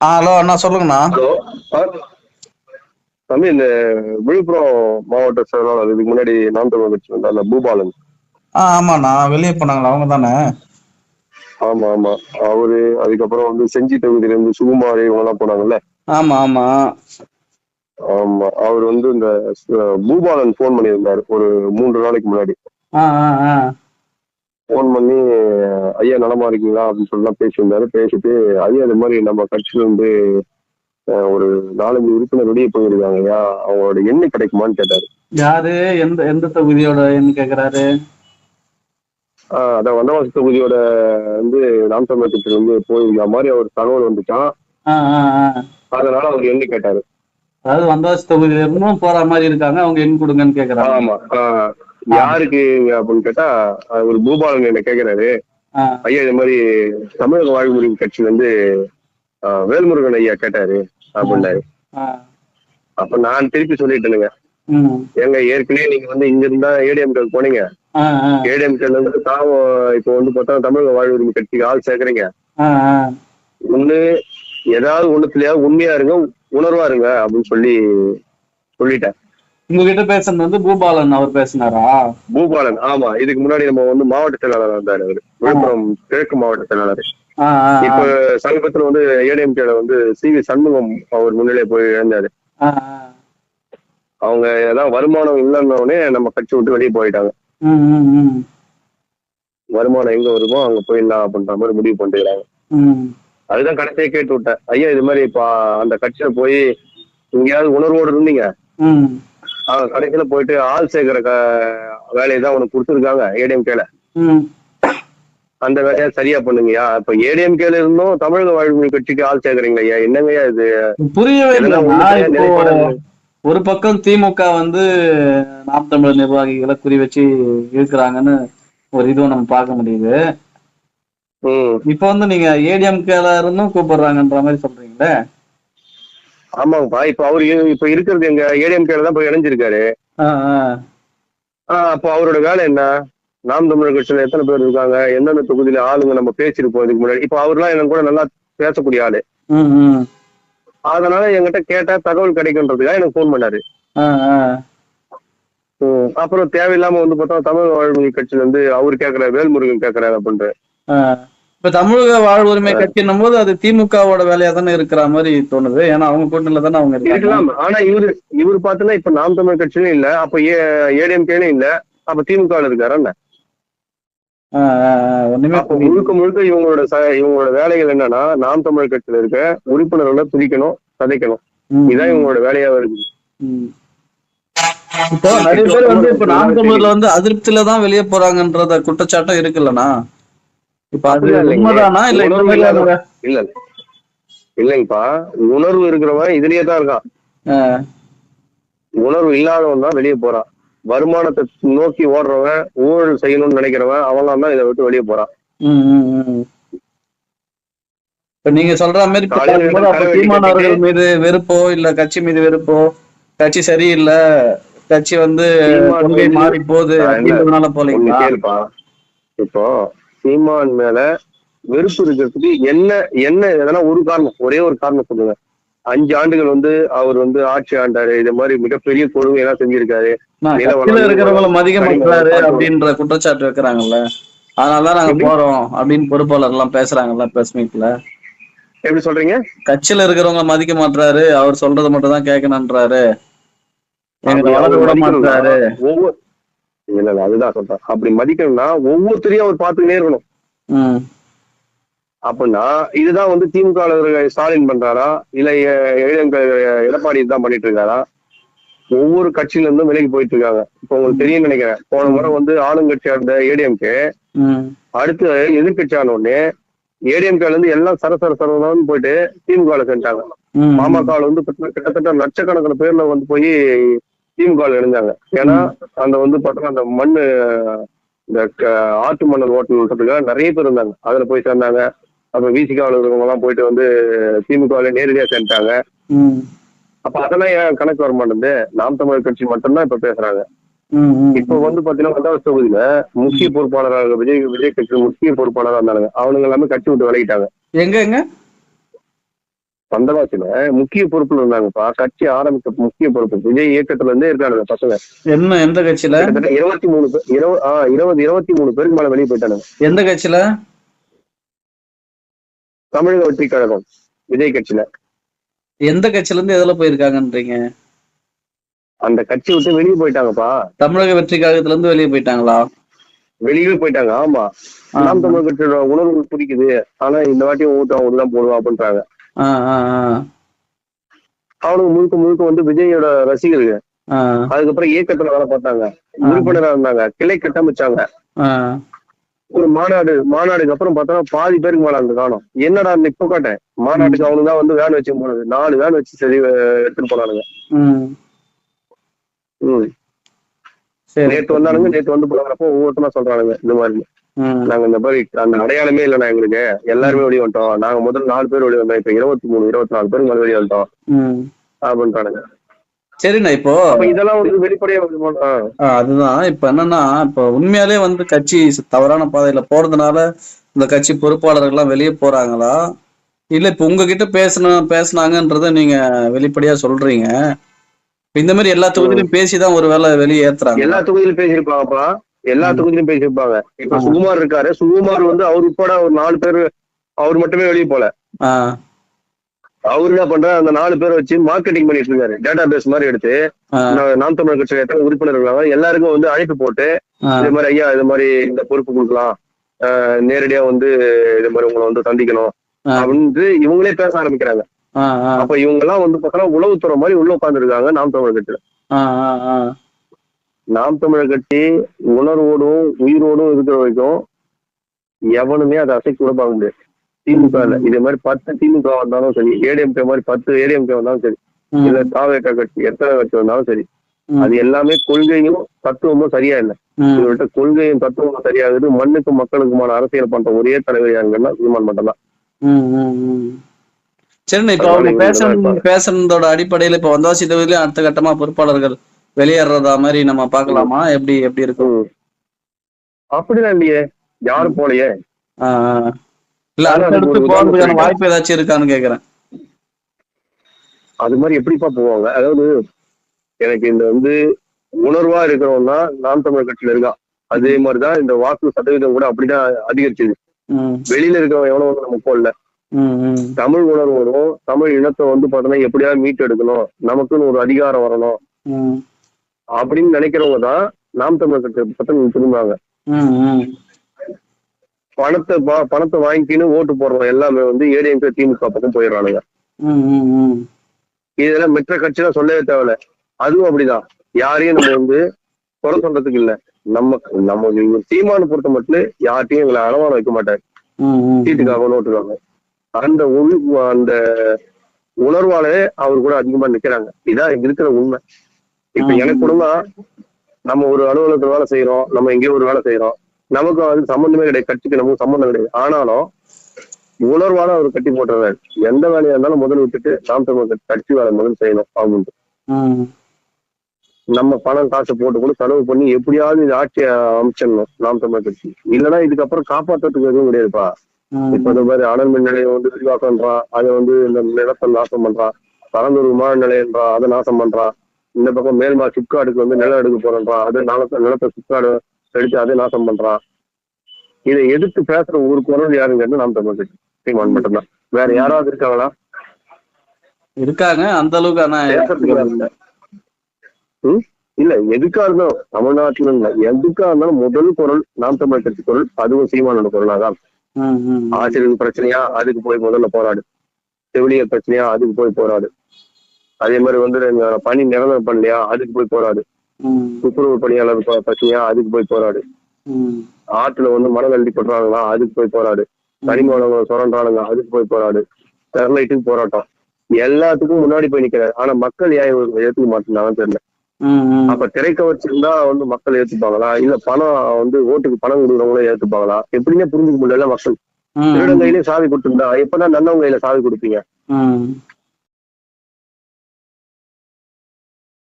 ஆ hello அண்ணா சொல்லுங்கண்ணா. Hello தம்பி இந்த விழுப்புரம் மாவட்ட செயலாளர் இதுக்கு முன்னாடி நாம் தமிழ் கட்சி வந்தார்ல பூபாலன். ஆ ஆமாண்ணா வெளியே போனாங்களா அவங்க தானே? ஆமா ஆமா. அவரு அதுக்கப்புறம் வந்து செஞ்சி தொகுதியில இருந்து சுகுமாரி இவங்க எல்லாம் போனாங்கல்ல? ஆமா ஆமா. ஆமா அவர் வந்து இந்த பூபாலன் ஃபோன் பண்ணியிருந்தாரு ஒரு மூன்று நாளைக்கு முன்னாடி. ஃபோன் பண்ணி ஐயா நலமா இருக்கீங்களா? அப்படின்னு சொல்லலாம் பேசியிருந்தாரு. பேசிட்டு ஐயா இது மாதிரி நம்ம கட்சியில இருந்து ஒரு நாலஞ்சு உறுப்பினர் வெளியே போயிருக்காங்க ஐயா. அவங்களோட எண்ணெய் கிடைக்குமான்னு கேட்டாரு. யாரு? எந்த எந்த தொகுதியோட என்ன கேக்குறாரு? அதான் வந்தவாசி தொகுதியோட வந்து தமிழர் கட்சியில வந்து போயிருக்க மாதிரி அவர் தகவல் வந்துச்சான் அதனால அவர் எண்ணி கேட்டாரு. அதாவது வந்தவாசி தொகுதியில இருந்தும் போற மாதிரி இருக்காங்க. அவங்க எண் கொடுங்கன்னு கேக்குறாங்க. ஆமா யாருக்கு அப்படின்னு கேட்டா ஒரு பூபாலன் என்ன கேக்குறாரு ஐயா இது மாதிரி தமிழக வாழ்வுரிமை இருந்து ஆஹ் வேல்முருகன் ஐயா கேட்டாரு அப்படின்னாரு. அப்ப நான் திருப்பி சொல்லிட்டேனுங்க. ஏங்க ஏற்கனவே நீங்க வந்து இங்க இருந்தா ஏடிஎம்கே போனீங்க. ஆ ஆ. ஏடிஎம்கேல இருந்து தாவ இப்போ வந்து பார்த்தா தமிழக வாழ்வுரிமை கட்சிக்கு ஆள் சேர்க்கறீங்க. ஒண்ணு ஏதாவது ஒண்ணுத்துலயாவது உண்மையா இருங்க உணர்வா இருங்க அப்படின்னு சொல்லி சொல்லிட்டேன். உங்ககிட்ட பேசுனது வந்து பூபாலன் அவர் பேசினாரா? பூபாலன் ஆமா. இதுக்கு முன்னாடி நம்ம வந்து மாவட்ட செயலாளர் இருந்தாரு அவரு. விழுப்புரம் கிழக்கு மாவட்ட செயலாளர். இப்ப சமீபத்துல வந்து ஏடிஎம்கேல வந்து சி வி சண்முகம் அவர் முன்னிலை போய் இழந்தாரு அவங்க ஏதாவது வருமானம் இல்லைன்னொடனே நம்ம கட்சி விட்டு வெளியே போயிட்டாங்க. வருமானம் எங்க வருமோ அங்க போயிடலாம் அப்படின்ற மாதிரி முடிவு பண்ணிக்கிறாங்க. அதுதான் கடைசியா கேட்டு விட்டேன். ஐயா இது மாதிரி இப்ப அந்த கட்சியில போய் எங்கேயாவது உணர்வோடு இருந்தீங்க? கடைசியில போயிட்டு ஆள் சேர்க்கிற வேலையை தான் உனக்கு கொடுத்துருக்காங்க ஏடிஎம்கேல. அந்த வேலையை சரியா பண்ணுங்கய்யா. இப்ப ஏடிஎம்கேல இருந்தும் தமிழக வாழ்வுரிமை கட்சிக்கு ஆள் சேர்க்கறீங்க ஐயா என்னங்கய்யா இது? புரியவே ஒரு பக்கம் திமுக வந்து நாம் தமிழர் நிர்வாகிகளை குறி வச்சு இருக்கிறாங்கன்னு ஒரு இதுவும் நம்ம பார்க்க முடியுது. இப்போ வந்து நீங்க ஏடிஎம்கேல இருந்தும் கூப்பிடுறாங்கன்ற மாதிரி சொல்றீங்களே? ஆமாங்கப்பா. இப்ப அவரு இப்ப இருக்கிறது எங்க ஏடிஎம்கேல தான் போய் இணைஞ்சிருக்காரு. அப்போ அவரோட வேலை என்ன? நாம் தமிழர் கட்சியில எத்தனை பேர் இருக்காங்க? எந்தெந்த தொகுதியில ஆளுங்க நம்ம பேசியிருப்போம் இதுக்கு முன்னாடி? இப்ப அவர்லாம் எனக்கு கூட நல்லா பேசக்கூடிய ஆளு. அதனால என்கிட்ட கேட்டா தகவல் கிடைக்குன்றதுக்காக எனக்கு ஃபோன் பண்ணாரு. அப்புறம் தேவையில்லாம வந்து பார்த்தா தமிழ் வாழ்வுரிமை கட்சியில இருந்து அவர் கேட்கறாரு வேல்முருகன் கேட்கறாரு அப்படின்ட்டு. ஆ. இப்ப தமிழக வாழ்வுரிமை கட்சின்னும் போது அது திமுகவோட வேலையா தானே இருக்கிற மாதிரி தோணுது. ஏன்னா அவங்க கூட்டணியில தானே அவங்க இருக்கலாம். ஆனா இவரு இவர் பார்த்தனா இப்ப நாம் தமிழ் கட்சியிலும் இல்ல அப்ப ஏடிஎம்கேலும் இல்ல அப்ப திமுக இருக்காரு என்ன. முழுக்க முழுக்க இவங்களோட இவங்களோட வேலைகள் என்னன்னா நாம் தமிழ் கட்சியில இருக்க உறுப்பினர்களை பிரிக்கணும் சதைக்கணும். இதான் இவங்களோட வேலையா இருக்கு ம். இப்போ நிறைய பேர் வந்து இப்ப நாம் தமிழர்ல வந்து அதிருப்தியில தான் வெளியே போறாங்கன்றத குற்றச்சாட்டும் இருக்குல்லண்ணா. இல்ல உணர்வு இல்லைங்கப்பா. இருக்கிறவன் இதுலயே தான் இருக்கான். உணர்வு இல்லாதவன் தான் வெளியே போறான். வருமானத்தை நோக்கி ஓடுறவன் ஊழல் செய்யணும்னு நினைக்கிறவன் அவன்லாம் தான் இதை விட்டு வெளியே போறான். நீங்க சொல்ற மாதிரி சீமான் அவர்கள் மீது வெறுப்போ இல்ல கட்சி மீது வெறுப்போ கட்சி சரியில்லை கட்சி வந்து மாறி போகுது அப்படின்றதுனால போலீங்களா? இப்போ சீமான் மேல வெறுப்பு இருக்கிறதுக்கு என்ன என்ன எதனா ஒரு காரணம் ஒரே ஒரு காரணம் சொல்லுங்க. அஞ்சு ஆண்டுகள் வந்து அவர் வந்து ஆட்சி ஆண்டாரு இது மாதிரி மிகப்பெரிய கொடுமை எல்லாம் செஞ்சிருக்காரு. இருக்கிறவங்கள மதிக்க மாட்டாரு அப்படின்ற குற்றச்சாட்டு வைக்கிறாங்கல்ல. அதனாலதான் நாங்க? போறோம் அப்படின்னு பொறுப்பாளர் எல்லாம் பேசுறாங்கல்ல பிரஸ் மீட்ல எப்படி சொல்றீங்க? கட்சியில இருக்கிறவங்க மதிக்க மாட்டாரு அவர் சொல்றது மட்டும் தான் கேட்கணுன்றாரு எங்களை வளர விட மாட்டாரு ஒவ்வொரு இல்ல இல்ல அதுதான் சொல்றேன். அப்படி மதிக்கணும்னா ஒவ்வொருத்தரையும் அவர் பார்த்துக்கிட்டே இருக்கணும். அப்படின்னா இதுதான் வந்து திமுக ஸ்டாலின் பண்றாரா? இல்ல எடப்பாடி தான் பண்ணிட்டு இருக்காரா? ஒவ்வொரு கட்சியில இருந்தும் விலகி போயிட்டு இருக்காங்க. இப்போ உங்களுக்கு தெரியும் நினைக்கிறேன். போன முறை வந்து ஆளுங்கட்சியா இருந்த ஏடிஎம்கே அடுத்து எதிர்கட்சி ஆன உடனே ஏடிஎம்கேல இருந்து எல்லாம் சரசர சரசரன்னு போயிட்டு திமுக செஞ்சாங்க. பாமக வந்து கிட்ட- கிட்டத்தட்ட லட்சக்கணக்கான பேர்ல வந்து போய் திமுக இணைஞ்சாங்க. ஏன்னா அந்த வந்து பார்த்தோம்னா அந்த மண்ணு இந்த ஆட்டு மணல் ஓட்டணுன்றதுக்காக நிறைய பேர் இருந்தாங்க. அதுல போய் சேர்ந்தாங்க. அப்ப விசிகாவில் இருக்கிறவங்க எல்லாம் போயிட்டு வந்து திமுக ல நேரடியா சேர்ந்துட்டாங்க. அப்ப அதெல்லாம் ஏன் கணக்கு வர மாட்டேங்குது? நாம் தமிழர் கட்சி மட்டும்தான் இப்ப பேசுறாங்க. இப்ப வந்து பாத்தீங்கன்னா வந்தாவ தொகுதியில முக்கிய பொறுப்பாளராக விஜய் விஜய் கட்சி முக்கிய பொறுப்பாளராக இருந்தாங்க அவனுங்க எல்லாமே கட்சி விட்டு விலகிட்டாங்க. எங்க எங்க? பந்தவாசில முக்கிய பொறுப்புல இருந்தாங்கப்பா. கட்சி ஆரம்பிக்க முக்கிய பொறுப்பு. விஜய் இயக்கத்துல இருந்தே இருக்கானுங்க பசங்க. என்ன எந்த கட்சியில? இருபத்தி மூணு பேர் இருபது ஆஹ் இருபது இருபத்தி மூணு பேருக்கு மேல வெளியே போயிட்டானுங்க. எந்த கட்சியில? தமிழக வெற்றி கழகம் விஜய் கட்சியில. எந்த கட்சியில இருந்து எதுல போயிருக்காங்கன்றீங்க? அந்த கட்சி விட்டு வெளியே போயிட்டாங்கப்பா. தமிழக வெற்றி கழகத்துல இருந்து வெளியே போயிட்டாங்களா? வெளியே போயிட்டாங்க ஆமா. நாம் தமிழ் கட்சியோட உணர்வு பிடிக்குது. ஆனா இந்த வாட்டி ஓட்டு அவங்க தான் போடுவா அப்படின்றாங்க அவனுக்கு முழுக்க முழுக்க வந்து விஜயோட ரசிகர்கள். அதுக்கப்புறம் இயக்கத்துல வேலை பார்த்தாங்க. உறுப்பினரா இருந்தாங்க. கிளை கட்டமைச்சாங்க. ஒரு மாநாடு மாநாடுக்கு அப்புறம் பார்த்தா பாதி பேருக்கு மேல அங்க காணும். என்னடா இப்ப காட்டேன் மாநாட்டுக்கு அவனுக்கு தான் வந்து வேன் வச்சு போனது. நாலு வேன் வச்சு சரி எடுத்துட்டு போனானுங்க. நேத்து வந்தானுங்க. நேத்து வந்து போனப்போ ஒவ்வொருத்தனா சொல்றானுங்க. இந்த மாதிரி. நாங்க இந்த மாதிரி அந்த அடையாளமே இல்லைண்ணா எங்களுக்கு. எல்லாருமே வெளியே வந்துட்டோம். நாங்க முதல்ல நாலு பேர் வெளியே வந்தோம். இப்ப இருபத்தி மூணு இருபத்தி நாலு பேருக்கு மேல வெளியே வந்துட்டோம். அப்படின்றானுங்க. சரிண்ணா இப்போ இதெல்லாம் வந்து வெளிப்படையா அதுதான். இப்ப என்னன்னா இப்ப உண்மையாலே வந்து கட்சி தவறான பாதையில போறதுனால இந்த கட்சி பொறுப்பாளர்கள் எல்லாம் வெளியே போறாங்களா? இல்ல இப்ப உங்ககிட்ட பேசணும் பேசுனாங்கன்றத நீங்க வெளிப்படையா சொல்றீங்க. இந்த மாதிரி எல்லா தொகுதியிலும் பேசிதான் ஒருவேளை வெளியே ஏத்துறாங்க எல்லா தொகுதியிலும் பேசியிருப்பாங்கப்பா. எல்லா தொகுதியிலும் பேசியிருப்பாங்க. இப்ப. சுகுமார் இருக்காரு. சுகுமார் வந்து அவர் உட்பட ஒரு நாலு பேர் அவர் மட்டுமே வெளியே போல. அவர் என்ன பண்ற அந்த நாலு பேர் வச்சு மார்க்கெட்டிங் பண்ணிட்டு இருக்காரு. டேட்டா பேஸ் மாதிரி எடுத்து நாம் தமிழர் கட்சியில எத்தனை உறுப்பினர் இருக்காங்க எல்லாருக்கும் வந்து அழைப்பு போட்டு இது மாதிரி ஐயா இது மாதிரி இந்த பொறுப்பு கொடுக்கலாம். நேரடியா வந்து இது மாதிரி உங்களை வந்து சந்திக்கணும். அப்படின்னு இவங்களே பேச ஆரம்பிக்கிறாங்க. அப்ப இவங்க எல்லாம் வந்து பார்த்தா உளவுத்துறை மாதிரி உள்ள உட்கார்ந்து இருக்காங்க நாம் தமிழர் கட்சியில. நாம் தமிழர் கட்சி உணர்வோடும் உயிரோடும் இருக்கிற வரைக்கும் எவனுமே அதை அசைக்க கூட பார்க்க முடியாது. திமுக இதே மாதிரி பத்து திமுக வந்தாலும் சரி ஏடிஎம்கே மாதிரி பத்து ஏடிஎம்கே வந்தாலும் சரி இல்ல தாவேக்கா கட்சி எத்தனை கட்சி வந்தாலும் சரி அது எல்லாமே கொள்கையும் தத்துவமும் சரியா இல்லை. இவர்கிட்ட கொள்கையும் தத்துவமும் சரியாகுது. மண்ணுக்கும் மக்களுக்குமான அரசியல் பண்ற ஒரே தலைவர் யாருங்கன்னா சீமான் மட்டும் தான். சரிண்ணா இப்ப அவங்க பேசணும் பேசுனதோட அடிப்படையில இப்ப வந்தவாசி தொகுதியிலும் அடுத்த கட்டமா பொறுப்பாளர்கள் வெளியேறதா மாதிரி நம்ம பார்க்கலாமா? எப்படி எப்படி இருக்கும் அப்படிலாம் இல்லையே. யாரும் போலையே. இல்ல ஒரு போறதுக்கான வாய்ப்பு ஏதாச்சும் இருக்கான்னு கேக்குறேன். அது மாதிரி எப்படிப்பா போவாங்க? அதாவது எனக்கு இந்த வந்து உணர்வா இருக்கிறவன் தான் நாம் தமிழர் கட்சியில இருக்கான் அதே மாதிரிதான் இந்த வாக்கு சதவீதம் கூட அப்படிதான் அதிகரிச்சது. வெளியில இருக்கிறவன் வந்து நம்ம போடல. தமிழ் உணர்வோடும் தமிழ் இனத்தை வந்து பார்த்தோன்னா எப்படியாவது மீட்டு எடுக்கணும் நமக்குன்னு ஒரு அதிகாரம் வரணும். அப்படின்னு நினைக்கிறவங்க தான் நாம் தமிழர் கட்சி பத்தி திரும்புவாங்க ம், ம். பணத்தை பணத்தை வாங்கிக்கின்னு ஓட்டு போடுறவங்க எல்லாமே வந்து ஏடிஎம்கே திமுக பக்கம் போயிடுறானுங்க. இதெல்லாம் மற்ற கட்சியெல்லாம் சொல்லவே தேவையில்ல. அதுவும் அப்படிதான். யாரையும் நம்ம வந்து குறை சொல்றதுக்கு இல்ல. நம்ம நம்ம இவர் சீமானை பொறுத்த மட்டும் யார்ட்டையும் எங்களை அளவான வைக்க மாட்டாரு. சீட்டுக்காக நோட்டுக்காக. அந்த அந்த உணர்வாலே அவர் கூட அதிகமா நிக்கிறாங்க. இதான் இருக்கிற உண்மை. இப்ப. எனக்கு கூட தான் நம்ம ஒரு அலுவலகத்துல வேலை செய்யறோம் நம்ம எங்கேயோ ஒரு வேலை செய்யறோம் நமக்கு அது சம்பந்தமே கிடையாது கட்சிக்கு நமக்கு சம்பந்தம் கிடையாது. ஆனாலும் உணர்வால அவர் கட்டி போட்டுறாரு. எந்த வேலையா இருந்தாலும் முதல் விட்டுட்டு நாம் தமிழ் கட்சி- வேலை முதல் செய்யணும் அப்படின்ட்டு ம், நம்ம பணம் காசு போட்டு கூட செலவு பண்ணி எப்படியாவது இந்த ஆட்சியை அமைச்சிடணும் நாம் தமிழ் கட்சி. இல்லைன்னா இதுக்கப்புறம் காப்பாத்துறதுக்கு எதுவும் கிடையாதுப்பா. இப்ப இந்த மாதிரி அனல் மின் நிலையம் வந்து விரிவாக்கம்ன்றான் அதை வந்து இந்த நிலத்தை நாசம் பண்றான் பரந்தூர் விமான நிலையம்ன்றான் அதை நாசம் பண்றான். இந்த பக்கம் மேல்மா சிப்காடுக்கு வந்து நிலம் எடுக்க போறேன்றான். அது நிலத்தை நிலத்தை சிப்காடு எடுத்து அதை நாசம் பண்றான். இதை எதிர்த்து பேசுற ஒரு குரல் யாருங்கிறது நாம் தமிழ் கட்சி. சீமான் மட்டும்தான். வேற யாராவது இருக்காங்களா? இருக்காங்க. அந்த அளவுக்கு ஆனா இல்ல. எதுக்கா இருந்தாலும் தமிழ்நாட்டுல இல்ல. எதுக்கா இருந்தாலும் முதல் குரல் நாம் தமிழ் கட்சி குரல் அதுவும் சீமானோட குரலாதான் ஆசிரியர் பிரச்சனையா? அதுக்கு போய் முதல்ல போராடு. செவிலியர் பிரச்சனையா? அதுக்கு போய் போராடு. அதே மாதிரி வந்து பணி நிரந்தரம் பண்ணலையா? அதுக்கு போய் போராடு. துப்புரவு பணியாளர் பிரச்சனையா அதுக்கு போய் போராடு. ஆற்றுல வந்து மணல் அள்ளி கொட்டுறாங்களா? அதுக்கு போய் போராடு. கனிம வளங்களை அதுக்கு போய் போராடு. ஸ்டெர்லைட்டுக்கு போராட்டம். எல்லாத்துக்கும் முன்னாடி போய் நிக்கிறாரு. ஆனா மக்கள் ஏன் ஏத்துக்க மாட்டேங்கிறாங்கன்னு தெரியல. அப்ப திரைக்கவர்ச்சி இருந்தா வந்து மக்கள் ஏத்துப்பாங்களா? இல்ல பணம் வந்து ஓட்டுக்கு பணம் கொடுக்குறவங்களே ஏத்துப்பாங்களா? எப்படின்னே புரிஞ்சுக்க முடியல மக்கள். திருடன் கையிலே சாவி கொடுத்துருந்தா எப்பதான் நல்லவங்க கையில சாவி கொடுப்பீங்க.